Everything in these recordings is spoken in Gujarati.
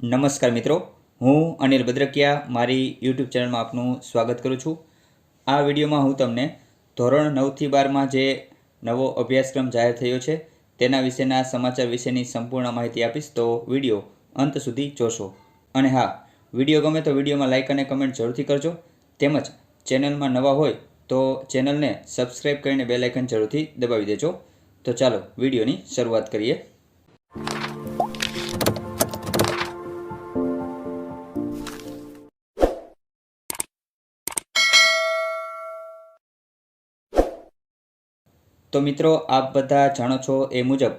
નમસ્કાર મિત્રો. હું અનિલ ભદ્રકિયા, મારી યુટ્યુબ ચેનલમાં આપનું સ્વાગત કરું છું. આ વિડીયોમાં હું તમને ધોરણ નવથી બારમાં જે નવો અભ્યાસક્રમ જાહેર થયો છે, તેના વિશેના સમાચાર વિશેની સંપૂર્ણ માહિતી આપીશ, તો વીડિયો અંત સુધી જોશો. અને હા, વીડિયો ગમે તો વિડીયોમાં લાઇક અને કમેન્ટ જરૂરથી કરજો. તેમજ ચેનલમાં નવા હોય, તો ચેનલને સબસ્ક્રાઈબ કરીને બેલ આઇકન જરૂરથી દબાવી દેજો. તો ચાલો વિડીયોની શરૂઆત કરીએ. તો મિત્રો, આપ બધા જાણો છો એ મુજબ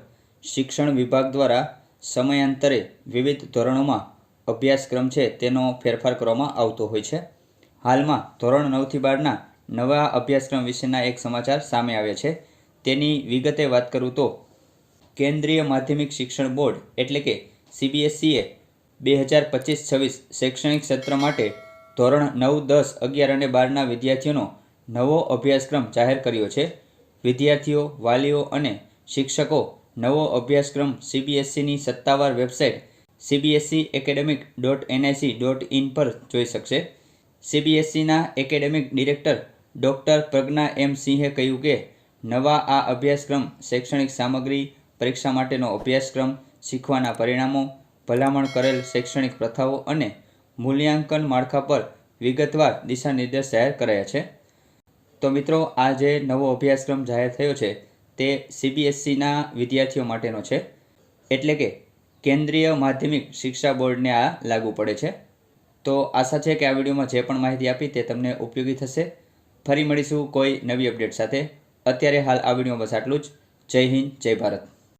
શિક્ષણ વિભાગ દ્વારા સમયાંતરે વિવિધ ધોરણોમાં અભ્યાસક્રમ છે તેનો ફેરફાર કરવામાં આવતો હોય છે. હાલમાં ધોરણ નવથી બારના નવા અભ્યાસક્રમ વિશેના એક સમાચાર સામે આવ્યા છે. તેની વિગતે વાત કરું તો, કેન્દ્રીય માધ્યમિક શિક્ષણ બોર્ડ એટલે કે સીબીએસઈએ બે હજાર પચીસ છવ્વીસ શૈક્ષણિક સત્ર માટે ધોરણ નવ દસ અગિયાર અને બારના વિદ્યાર્થીઓનો નવો અભ્યાસક્રમ જાહેર કર્યો છે. વિદ્યાર્થીઓ, વાલીઓ અને શિક્ષકો નવો અભ્યાસક્રમ સીબીએસસીની સત્તાવાર website CBSE academic dot NIC dot in પર જોઈ શકશે. સીબીએસસીના academic director doctor Pragya M સિંહે કહ્યું કે, નવા આ અભ્યાસક્રમ શૈક્ષણિક સામગ્રી, પરીક્ષા માટેનો અભ્યાસક્રમ, શીખવાના પરિણામો, ભલામણ કરેલ શૈક્ષણિક પ્રથાઓ અને મૂલ્યાંકન માળખા પર વિગતવાર દિશાનિર્દેશ જાહેર કરાયા છે. તો મિત્રો, આ જે નવો અભ્યાસક્રમ જાહેર થયો છે, તે સીબીએસસીના વિદ્યાર્થીઓ માટેનો છે. એટલે કે કેન્દ્રીય માધ્યમિક શિક્ષા બોર્ડને આ લાગુ પડે છે. તો આશા છે કે આ વિડીયોમાં જે પણ માહિતી આપી તે તમને ઉપયોગી થશે. ફરી મળીશું કોઈ નવી અપડેટ સાથે. અત્યારે હાલ આ વિડીયોમાં બસ આટલું જ. જય હિન્દ, જય ભારત.